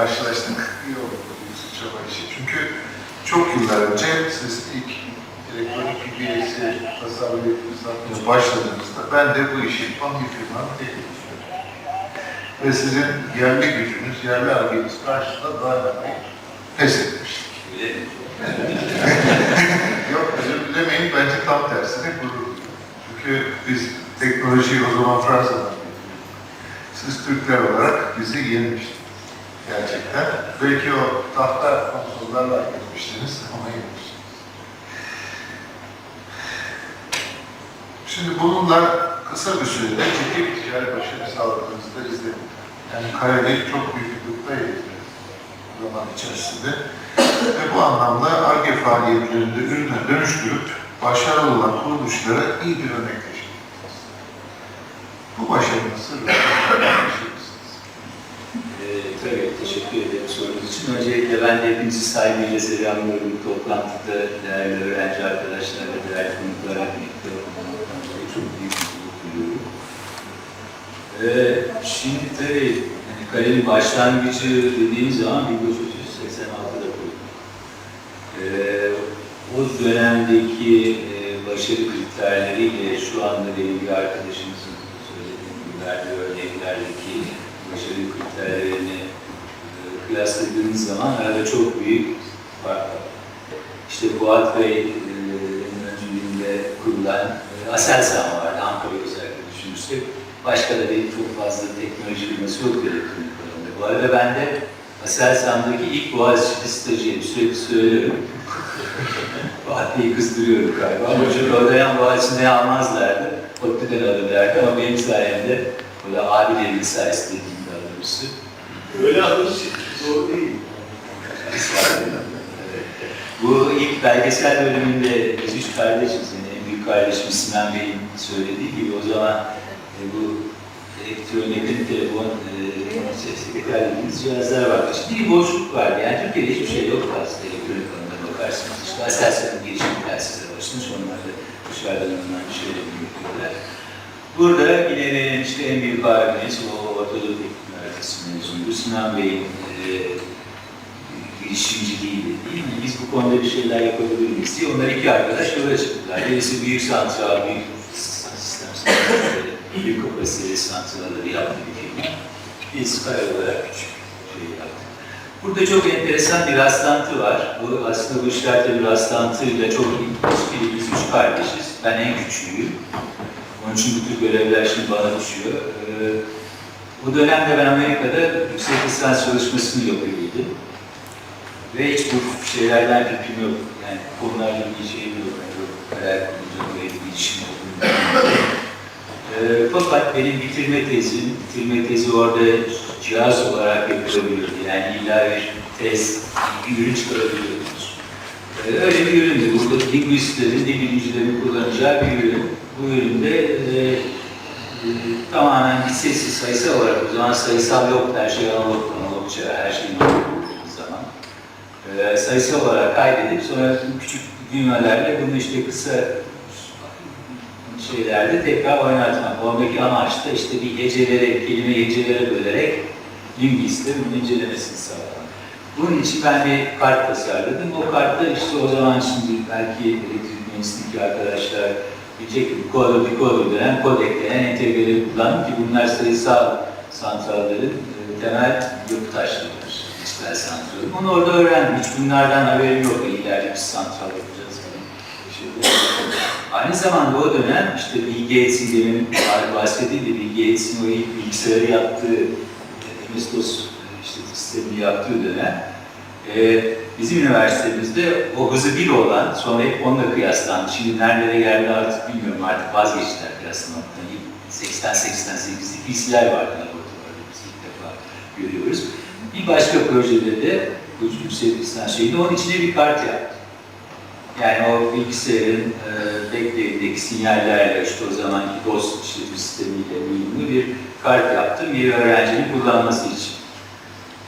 karşılaştık. İyi oldu bu sıçrama işi. Çünkü çok yıllar önce siz ilk elektronik tasarlayıp satmaya başladığınızda ben de bu işi bir firmanın teknik Ve sizin yerli gücünüz, yerli argeniz karşısında dayanmayı pes etmiştik. Yok özür dilemeyin, bence tam tersine gurur. Çünkü biz teknolojiyi o zaman Fransa'dan. Siz Türkler olarak bizi yenmiştiniz. Gerçekten. Belki o tahta konsollarla yenmiştiniz ama yenmiştiniz. Şimdi bununla kısa bir sürede ciddi bir ticari başarı sağladığınızı da izledim. Yani Kayalı'yı çok büyük bir yedirdi zaman içerisinde. Ve bu anlamda ARGE faaliyetlerinde ürüne dönüştürüp başarılı olan kuruluşlara iyi bir örnek. Bu başarının sırrı tabii, teşekkür ederim sorunuz için. Öncelikle ben de hepinizi saygıyla selamlıyorum. Toplantıda değerli öğrenci arkadaşlar ve değerli konuklar birlikte olmaktan dolayı çok büyük mutluluk duyuyorum. Ee, şimdi tabii hani kalenin başlangıcı dediğim zaman 1986'da kurduk. Ee, o dönemdeki e, başarı kriterleriyle şu anda bir arkadaşımızın söylediğim gibi verdiği örneklerdeki başarı kriterlerini e, kıyasladığınız zaman arada çok büyük fark var. İşte Fuat Bey'in öncülüğünde kurulan e, Aselsan vardı, Ankara'yı özellikle düşünürsek. Başka da bir çok fazla teknoloji firması yok elektronik alanında. Bu arada ben de Aselsan'daki ilk Boğaziçi stajyeriyim, sürekli söylüyorum. Fuat Bey'i kızdırıyorum galiba. Ama çünkü oradan Boğaziçi'ne almazlardı. ODTÜ'den alırlardı ama benim sayemde, o da abilerimin sayesinde diyeyim daha doğrusu. Öyle alış doğru değil. Bu ilk belgesel bölümünde biz üç kardeşiz. Yani en büyük kardeşim Sinan Bey'in söylediği gibi o zaman e, bu elektronik telefon e, sekreter dediğimiz cihazlar vardı. Şimdi bir boşluk vardı. Yani Türkiye'de hiçbir şey yoktu aslında elektronik alanına bakarsanız. İşte Aselsan'ın gelişim telsizle başlamış. Onlar da dışarıdan alınan şeyleri yapıyorlar. Burada benim işte en büyük abimiz o Teknik Üniversitesi mezunuydu. Sinan Bey'in e, girişimciliğiyle değil mi? Biz bu konuda bir şeyler yapabilir miyiz diye onlar iki arkadaş yola çıktılar. Birisi büyük santral, büyük sistem santralleri, büyük kapasiteli santralları yaptı bir firma. Biz kare olarak küçük şey yaptık. Burada çok enteresan bir rastlantı var. Bu aslında bu işler tabii rastlantıyla çok ilişkili. Biz üç kardeşiz. Ben en küçüğüyüm. Onun için bu tür görevler şimdi bana düşüyor. Ee, bu dönemde ben Amerika'da yüksek lisans çalışmasını yapıyordum. Ve hiç bu şeylerden fikrim yok. Yani konularla ilgili şeyim yok. Yani hayal kuracağım ve bilişim olduğunu ee, fakat benim bitirme tezim, bitirme tezi orada cihaz olarak yapılabiliyordu. Yani illa bir tez, bir ürün çıkarabiliyordunuz. Ee, öyle bir üründü. Burada linguistlerin, dil bilimcilerin kullanacağı bir ürün. Bu üründe e, e, tamamen bir sessiz sayısal olarak, o zaman sayısal yok, her şey analog, analogça, her şey analog zaman. E, sayısal olarak kaydedip sonra küçük düğmelerle bunu işte kısa şeylerde tekrar oynatmak. Oradaki amaç da işte bir hecelere, kelime hecelere bölerek lingüistlerin bunu incelemesini sağlamak. Bunun için ben bir kart tasarladım. O kartta işte o zaman şimdi belki elektrik mühendisliğindeki arkadaşlar bilecek gibi kodu, dekodu denen kodekleyen entegreleri kullandım ki bunlar sayısal santrallerin e, temel yapı taşlarıdır. Dijital santralın. Onu orada öğrendim. Hiç bunlardan haberim yok. İleride bir santral yapacağız. Şey, Aynı zamanda o dönem işte Bill Gates'in demin bahsedildi. Bill Gates'in o ilk bilgisayarı yaptığı, MS-DOS işte sistemini yaptığı dönem e, bizim üniversitemizde o hızı bir olan, sonra hep onunla kıyaslandı. Şimdi nerelere geldi artık bilmiyorum, artık vazgeçtiler kıyaslamaktan. 80-88'lik bilgisayar vardı laboratuvarda, biz ilk defa görüyoruz. Bir başka projede de, bu yüksek lisans şeyinde, onun içine bir kart yaptı. Yani o bilgisayarın e, backdate'deki sinyallerle işte o zamanki DOS işletim sistemiyle uyumlu bir kart yaptım bir öğrencinin kullanması için.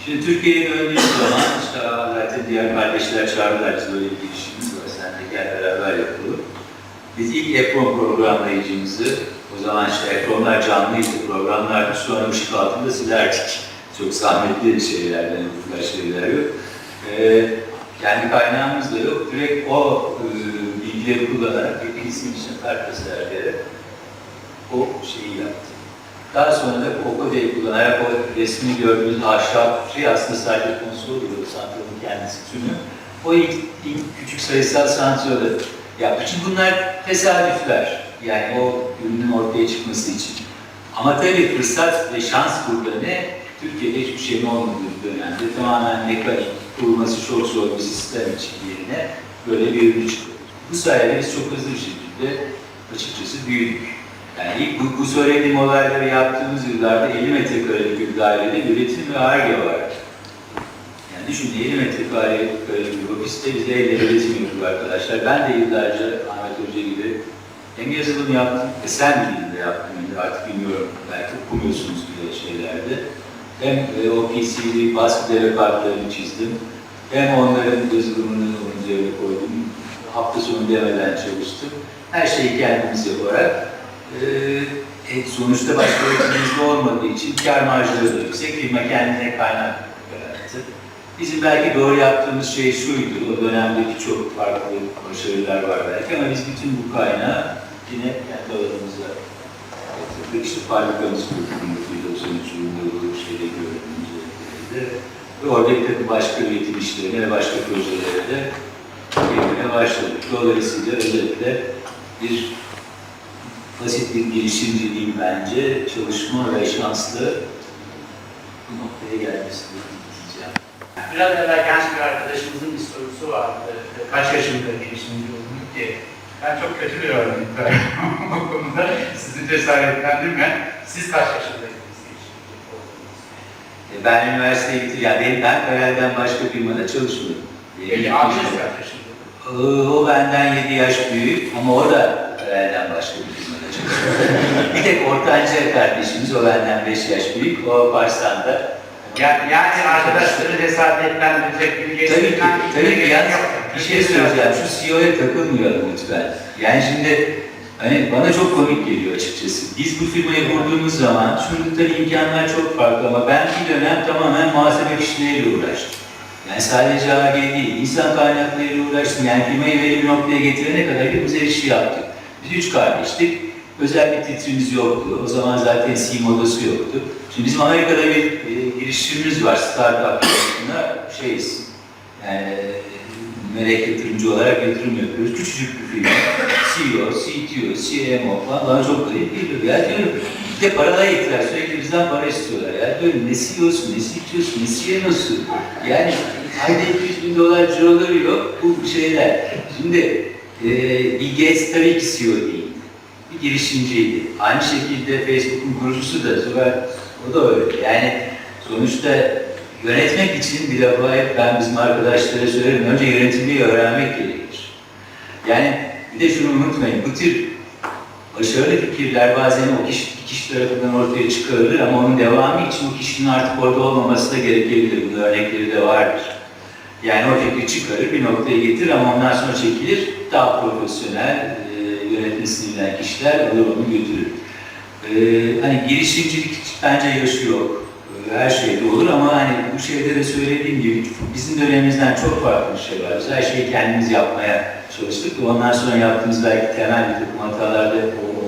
Şimdi Türkiye'ye döndüğüm zaman işte zaten diğer kardeşler çağırdılar biz böyle bir girişimimiz var sen de gel beraber yapalım. Biz ilk EPROM programlayıcımızı o zaman işte EPROM'lar canlıydı programlardı sonra ışık altında silerdik. çok zahmetli şeylerden, bu şeyler yok. Ee, kendi kaynağımız da yok. Direkt o e, bilgileri kullanarak bir isim için kart tasarlayarak o şeyi yaptı. Daha sonra da o kodayı kullanarak o resmini gördüğünüz ahşap şey aslında sadece konsol oluyor, santralın kendisi tümü. O ilk, ilk küçük sayısal santralı yaptı. Çünkü bunlar tesadüfler. Yani o ürünün ortaya çıkması için. Ama tabii fırsat ve şans burada ne? Türkiye'de hiçbir şeyin olmadığı dönemde tamamen mekanik, kurulması çok zor bir sistem için yerine böyle bir ürün çıkıyor. Bu sayede biz çok hızlı bir şekilde açıkçası büyüdük. Yani bu, bu söylediğim olayları yaptığımız yıllarda 50 metrekarelik bir dairede üretim ve ARGE vardı. Yani düşünün 50 metrekarelik bir ofiste biz elle üretim yapıyoruz arkadaşlar. Ben de yıllarca Ahmet Hoca gibi hem yazılım yaptım, esen dilinde yaptım yani artık bilmiyorum, belki okumuyorsunuz bile şeylerde. Hem e, o PC'li baskı devre kartlarını çizdim, hem onların yazılımını onun üzerine koydum. Hafta sonu demeden çalıştım. Her şeyi kendimiz yaparak e, e, sonuçta başka üretimimizde olmadığı için kar marjları da yüksek, firma kendine kaynak yarattı. Bizim belki doğru yaptığımız şey şuydu, o dönemdeki çok farklı başarılar var belki ama biz bütün bu kaynağı yine kendi alanımıza getirdik. İşte fabrikamız 1993 yılında bu şeyde gördüğümüz yerlerde. Ve oradaki tabii başka üretim işlerine ve başka projelere de girmeye başladık. Dolayısıyla özellikle bir basit bir girişimci değil bence, çalışma ve şanslı bu noktaya gelmesini diyeceğim. Biraz evvel genç bir arkadaşımızın bir sorusu vardı. Kaç yaşında girişimci oldun ki? Ben çok kötü bir örnek bu konuda. Sizi cesaretlendirme. Siz kaç yaşındaydınız? E, Ben üniversiteye gittim, yani benim, ben Karel'den başka firmada çalışmadım. Benim Peki abiniz kaç yaşında? O benden 7 yaş büyük ama o da Karel'den başka bir. bir tek ortanca kardeşimiz, o benden 5 yaş büyük, o Parslan'da. Yani, yani arkadaşları cesaretlendirecek bir Tabii ki, tabii ki yalnız bir şey söyleyeceğim, şu CEO'ya takılmayalım lütfen. Yani şimdi hani bana çok komik geliyor açıkçası. Biz bu firmayı kurduğumuz zaman, şurada tabii imkanlar çok farklı ama ben bir dönem tamamen muhasebe işleriyle uğraştım. Yani sadece AG değil, insan kaynaklarıyla uğraştım. Yani firmayı belli bir noktaya getirene kadar hepimiz her işi yaptık. Biz üç kardeştik. Özel bir titrimiz yoktu. O zaman zaten C modası yoktu. Şimdi bizim Amerika'da bir e, girişimimiz var. Startup yarışında şeyiz. Yani melek yatırımcı olarak yatırım yapıyoruz. Küçücük bir firma. CEO, CTO, CMO falan bana çok garip geliyor. Ya diyorum bir de paraya ihtiyaç. Sürekli bizden para istiyorlar. Ya diyorum ne CEO'su, ne CTO'su, ne CMO'su. Yani ayda 200 bin dolar ciroları yok bu şeyler. Şimdi e, Bill Gates tabii ki CEO değil. Bir girişimciydi. Aynı şekilde Facebook'un kurucusu da sonra o da öyle. Yani sonuçta yönetmek için bir defa hep ben bizim arkadaşlara söylerim. Önce yönetimliği öğrenmek gerekir. Yani bir de şunu unutmayın. Bu tür başarılı fikirler bazen o kişi, bir kişi tarafından ortaya çıkarılır ama onun devamı için o kişinin artık orada olmaması da gerekebilir. Bunun örnekleri de vardır. Yani o fikri çıkarır, bir noktaya getirir ama ondan sonra çekilir. Daha profesyonel, yönetmesini bilen kişiler alır onu götürür. E, hani girişimcilik bence yaşı yok. E, her şeyde olur ama hani bu şeyde de söylediğim gibi bizim dönemimizden çok farklı bir şey var. Biz her şeyi kendimiz yapmaya çalıştık ondan sonra yaptığımız belki temel bir takım hatalar da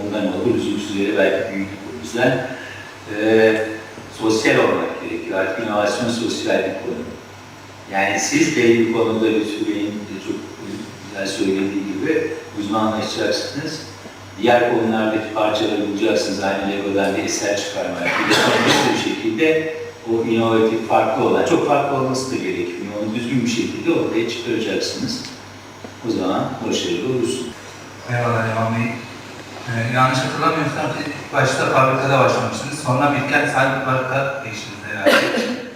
ondan olur. Üzümsüz yere belki büyüdük o yüzden. E, sosyal olmak gerekiyor. Artık inovasyon sosyal bir konu. Yani siz belli bir konuda Bey'in de çok güzel söylediği gibi uzmanlaşacaksınız. Diğer konulardaki parçaları bulacaksınız. Aynı Lego'dan bir eser çıkarmaya. Bir de bir şekilde o inovatif, farklı olan, çok farklı olması da gerekiyor. Onu düzgün bir şekilde ortaya çıkaracaksınız. O zaman başarılı olursunuz. Eyvallah Yaman Bey. Ee, yanlış hatırlamıyorsam başta fabrikada başlamıştınız. Sonra Bilkent sahibi fabrika geçtiniz herhalde.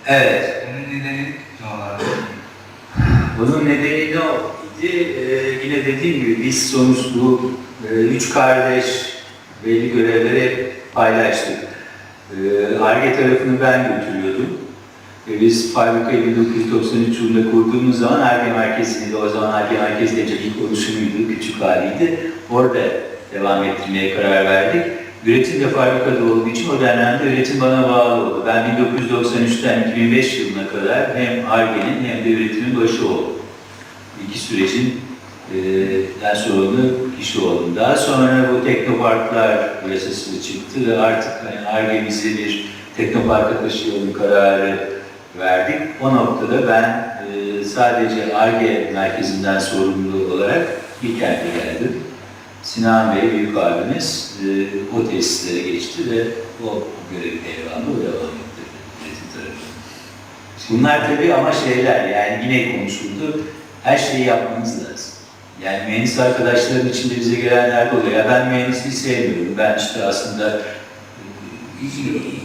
Evet, Bunun nedeni ne olarak? Bunun nedeni ne oldu? Ee, yine dediğim gibi biz sonuç bu e, üç kardeş belli görevleri paylaştık. Ee, Arge tarafını ben götürüyordum. Ve biz fabrikayı 1993 yılında kurduğumuz zaman Arge Merkezi'nde, o zaman Arge Merkezi de ilk oluşumuydu, küçük haliydi. Orada devam ettirmeye karar verdik. üretim de fabrikada olduğu için o dönemde üretim bana bağlı oldu. Ben 1993'ten 2005 yılına kadar hem ARGE'nin hem de üretimin başı oldum. İki sürecin e, den sorumlu kişi oldum. Daha sonra bu teknoparklar yasası çıktı ve artık hani ARGE bize bir teknoparka taşıyalım kararı verdik. O noktada ben e, sadece ARGE merkezinden sorumlu olarak Bilkent'e geldim. Sinan Bey, büyük abimiz e, o tesislere geçti ve o görevi devamlı o devam etti üretim tarafında. Bunlar tabii ama şeyler yani yine konuşuldu. Her şeyi yapmanız lazım. Yani mühendis arkadaşların içinde bize gelenler de oluyor. Ya ben mühendisliği sevmiyorum. Ben işte aslında e,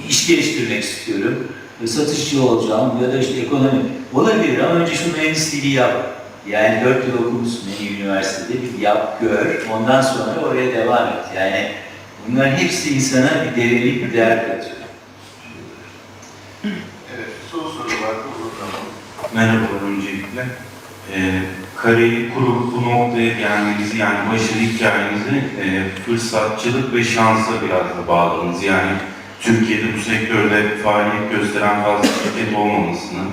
iş geliştirmek istiyorum. E, Satışçı olacağım ya da işte ekonomi. Olabilir ama önce şu mühendisliği yap. Yani dört yıl okumuşsun en iyi üniversitede bir yap, gör. Ondan sonra oraya devam et. Yani bunların hepsi insana bir derinlik, bir değer katıyor. Evet, son soru vardı. Uzun Merhabalar öncelikle. Ee, kareyi kurup bu noktaya gelmenizi yani başarı hikayenizi e, fırsatçılık ve şansa biraz da bağladınız. Yani Türkiye'de bu sektörde faaliyet gösteren fazla şirket olmamasını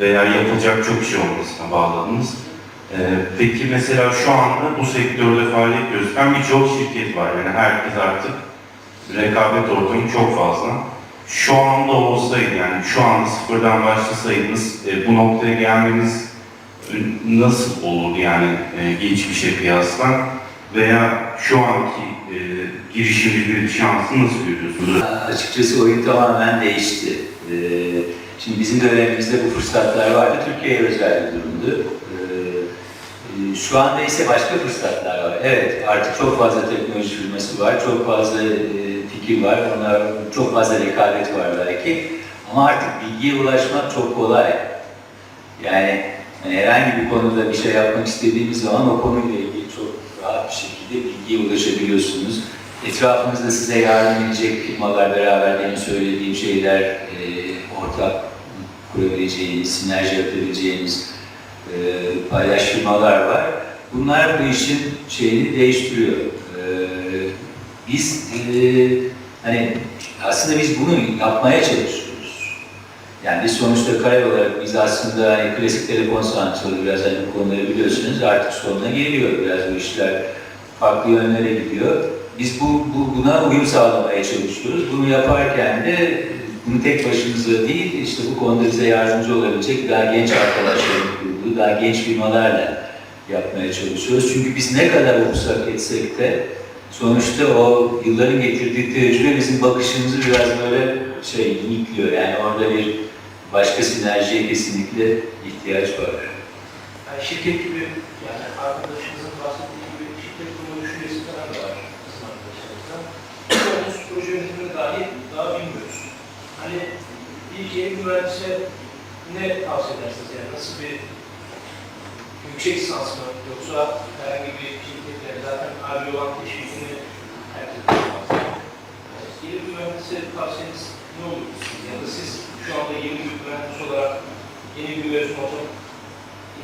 veya yapılacak çok şey olmasına bağladınız. Ee, peki mesela şu anda bu sektörde faaliyet gösteren birçok şirket var. Yani herkes artık rekabet ortamı çok fazla şu anda olsaydı yani şu anda sıfırdan başlasaydınız e, bu noktaya gelmeniz e, nasıl olurdu yani e, geçmişe kıyasla veya şu anki e, girişimcilik şansı nasıl görüyorsunuz? Açıkçası oyun tamamen değişti. Ee, Şimdi bizim dönemimizde bu fırsatlar vardı. Türkiye'ye özel bir durumdu. Ee, e, Şu anda ise başka fırsatlar var. Evet, artık çok fazla teknoloji firması var, çok fazla e, fikir var, onlar çok fazla rekabet var belki. Ama artık bilgiye ulaşmak çok kolay. Yani hani herhangi bir konuda bir şey yapmak istediğiniz zaman o konuyla ilgili çok rahat bir şekilde bilgiye ulaşabiliyorsunuz. Etrafınızda size yardım edecek firmalar beraber benim söylediğim şeyler e, ortak kurabileceğiniz, sinerji yapabileceğiniz e, paylaş var. Bunlar bu işin şeyini değiştiriyor. E, biz e, hani aslında biz bunu yapmaya çalışıyoruz. Yani biz sonuçta kare olarak biz aslında hani klasik telefon sanatçıları biraz hani bu konuları biliyorsunuz artık sonuna geliyor. Biraz bu işler farklı yönlere gidiyor. Biz bu, bu buna uyum sağlamaya çalışıyoruz. Bunu yaparken de bunu tek başımıza değil, işte bu konuda bize yardımcı olabilecek daha genç arkadaşların kurduğu, daha genç firmalarla yapmaya çalışıyoruz. Çünkü biz ne kadar okusak etsek de sonuçta o yılların getirdiği tecrübe bizim bakışımızı biraz böyle şey yıkıyor. Yani orada bir başka sinerjiye kesinlikle ihtiyaç var. Yani şirket gibi, yani arkadaşımızın bahsettiği gibi şirket kurma düşüncesi falan da var bizim arkadaşlarımızda. Biz proje dahi daha bilmiyoruz. Hani bir yeni mühendise ne tavsiye edersiniz yani nasıl bir yüksek lisans mı yoksa herhangi bir şirketle zaten harbi olan teşvikini yapmaz. Yani yeni bir mühendise tavsiyeniz ne olur sizin? Ya da siz şu anda yeni bir mühendis olarak yeni bir mezun olacak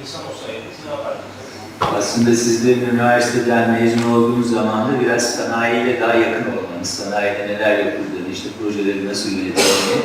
insan olsaydınız ne yapardınız? Aslında sizlerin üniversiteden mezun olduğunuz zaman da biraz sanayiyle daha yakın olmanız, sanayide neler yapıldığını, işte projeleri nasıl yönetildiğini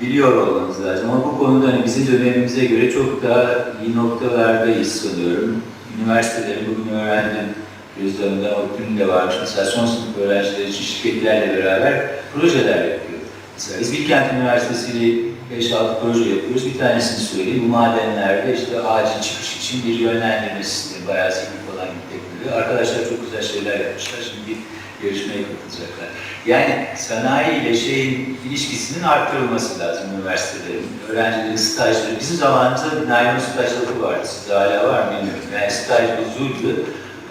biliyor olmanız lazım. Ama bu konuda hani bizim dönemimize göre çok daha iyi noktalardayız sanıyorum. Üniversitelerin bugün öğrendim, gözlerimden o gün de varmış. Mesela son sınıf öğrencileri için şirketlerle beraber projeler yapıyor. Mesela biz Bilkent Üniversitesi ile 5-6 proje yapıyoruz. Bir tanesini söyleyeyim. Bu madenlerde işte acil çıkış için bir yönlendirme sistemi, bayağı zihni falan teknoloji. Arkadaşlar çok güzel şeyler yapmışlar. Şimdi bir yarışmaya katılacaklar. Yani sanayi ile şeyin ilişkisinin arttırılması lazım üniversitelerin. Öğrencilerin stajları. Bizim zamanımızda naylon staj lafı vardı. Sizde hala var mı bilmiyorum. Yani staj bir zulmdü.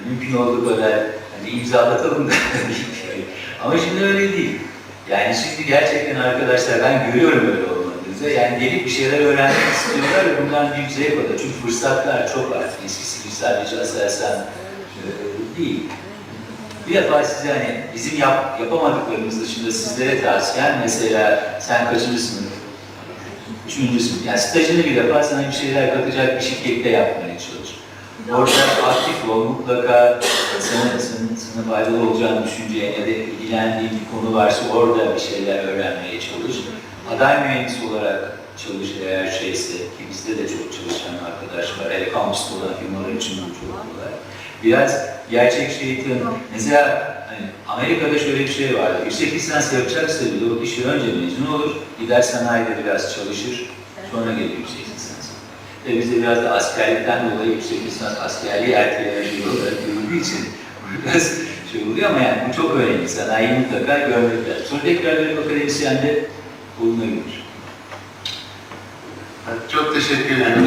Mümkün olduğu kadar hani imzalatalım da Ama şimdi öyle değil. Yani şimdi gerçekten arkadaşlar ben görüyorum öyle olmadığınızda. Yani gelip bir şeyler öğrenmek istiyorlar ve bundan büyük zevk alıyor. Çünkü fırsatlar çok artık. Eskisi gibi sadece Aselsan e, değil. Bir defa size hani bizim yap, yapamadıklarımız dışında sizlere tavsiyem mesela sen kaçıncı sınıf? Üçüncü. Yani stajını bir defa sana bir şeyler katacak bir şirkette yapmaya çalış. Orada aktif ol, mutlaka sana, sana, sana faydalı olacağını düşüneceğin ya da ilgilendiğin bir konu varsa orada bir şeyler öğrenmeye çalış. Aday mühendis olarak çalış eğer şeyse, ki bizde de çok çalışan arkadaş var, hele kampüste olan firmalar için çok kolay. Biraz gerçek şeyi tanı. Mesela hani Amerika'da şöyle bir şey vardı. Yüksek lisans yapacaksa bile o kişi önce mezun olur, gider sanayide biraz çalışır, sonra gelir yüksek lisans. Ve bizde biraz da askerlikten dolayı yüksek lisans askerliği erteleyen bir olarak görüldüğü için biraz şey oluyor ama yani bu çok önemli. Sanayiyi mutlaka görmek lazım. Sonra tekrar bir akademisyende bulunabilir. Çok teşekkür ederim.